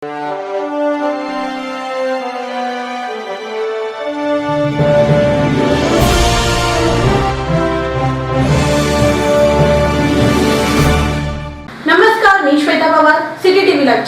Música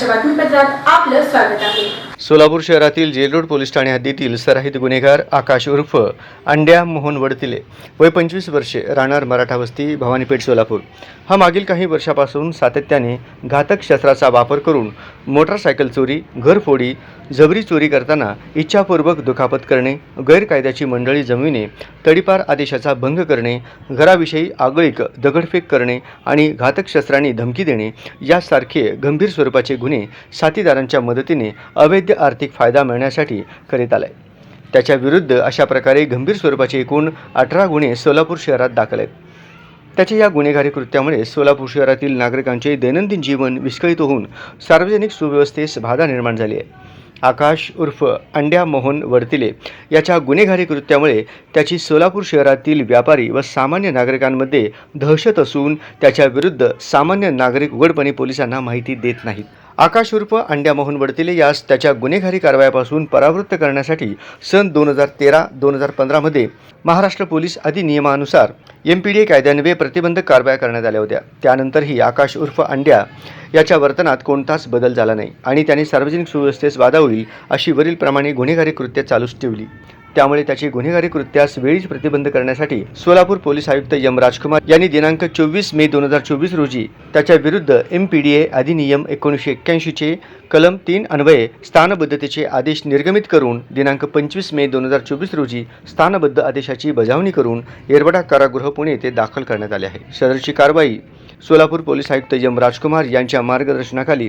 बातमीपत्रात आपलं स्वागत आहे. सोलापूर शहरातील जेलरोड पोलीस ठाणे हद्दीतील सराहित गुन्हेगार आकाश उर्फ अंड्या मोहन वडतिले वय पंचवीस वर्षे राहणार मराठा वस्ती भवानीपेठ सोलापूर. हा मागील काही वर्षापासून सातत्याने घातक शस्त्राचा वापर करून मोटारसायकल चोरी घरफोडी जबरी चोरी करताना इच्छापूर्वक दुखापत करणे गैरकायद्याची मंडळी जमविणे तडीपार आदेशाचा भंग करणे घराविषयी आगळीक दगडफेक करणे आणि घातक शस्त्रांनी धमकी देणे यासारखे गंभीर स्वरूपाचे गुन्हे साथीदारांच्या मदतीने अवैध आर्थिक फायदा मिळण्यासाठी करीत आलाय. त्याच्या विरुद्ध अशा प्रकारे गंभीर स्वरूपाचे एकूण अठरा गुन्हे सोलापूर शहरात दाखल आहेत. त्याच्या या गुन्हेगारी कृत्यामुळे सोलापूर शहरातील नागरिकांचे दैनंदिन जीवन विस्कळीत होऊन सार्वजनिक सुव्यवस्थेस बाधा निर्माण झाली आहे. आकाश उर्फ अंड्या मोहन वडतिले याच्या गुन्हेगारी कृत्यामुळे त्याची सोलापूर शहरातील व्यापारी व सामान्य नागरिकांमध्ये दहशत असून त्याच्या विरुद्ध सामान्य नागरिक उघडपणे पोलिसांना माहिती देत नाहीत. आकाश उर्फ अंड्या मोहन वडतिले यास त्याच्या गुन्हेगारी कारवायापासून परावृत्त करण्यासाठी सन दोन हजार तेरा दोन हजार पंधरामध्ये महाराष्ट्र पोलीस अधिनियमानुसार एम पी डी ए कायद्यान्वये प्रतिबंधक कारवाया करण्यात आल्या होत्या. त्यानंतरही आकाश उर्फ अंड्या याच्या वर्तनात कोणताच बदल झाला नाही आणि त्याने सार्वजनिक सुव्यवस्थेस बाधा होईल अशी वरीलप्रमाणे गुन्हेगारी कृत्य चालूच ठेवली. त्यामुळे त्याची गुन्हेगारी कृत्यास वेळीच प्रतिबंध करण्यासाठी सोलापूर पोलीस आयुक्त यम राजकुमार यांनी दिनांक चोवीस मे दोन हजार चोवीस रोजी त्याच्या विरुद्ध एम पी डी ए अधिनियम एकोणीसशे एक्क्याऐंशीचे कलम तीन अन्वये स्थानबद्धतेचे आदेश निर्गमित करून दिनांक पंचवीस मे दोन हजार चोवीस रोजी स्थानबद्ध आदेशाची बजावणी करून येरवडा कारागृह पुणे येथे दाखल करण्यात आले आहे. सदरची कारवाई सोलापूर पोलीस आयुक्त यम राजकुमार यांच्या मार्गदर्शनाखाली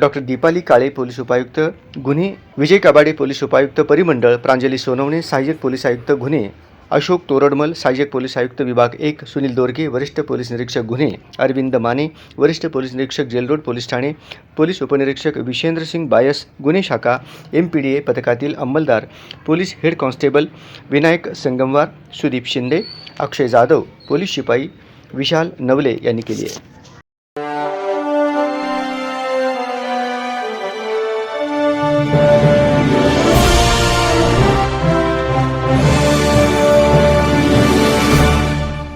डॉक्टर दीपाली काळे पोलीस उपायुक्त गुन्हे विजय कबाडे पोलीस उपायुक्त परिमंडळ प्रांजली सोनवणे सहाय्यक पोलीस आयुक्त गुन्हे अशोक तोरडमल सहाय्यक पोलीस आयुक्त विभाग एक सुनील दोरगे वरिष्ठ पोलीस निरीक्षक गुन्हे अरविंद माने वरिष्ठ पोलीस निरीक्षक जेलरोड पोलीस ठाणे पोलीस उपनिरीक्षक विशेंद्र सिंग बायस गुन्हे शाखा एम पी डी ए पथकातील अंमलदार police head constable Vinayak Sangamwar Sudeep Shinde Akshay Jadhav police शिपाई विशाल नवले यांनी केली आहे.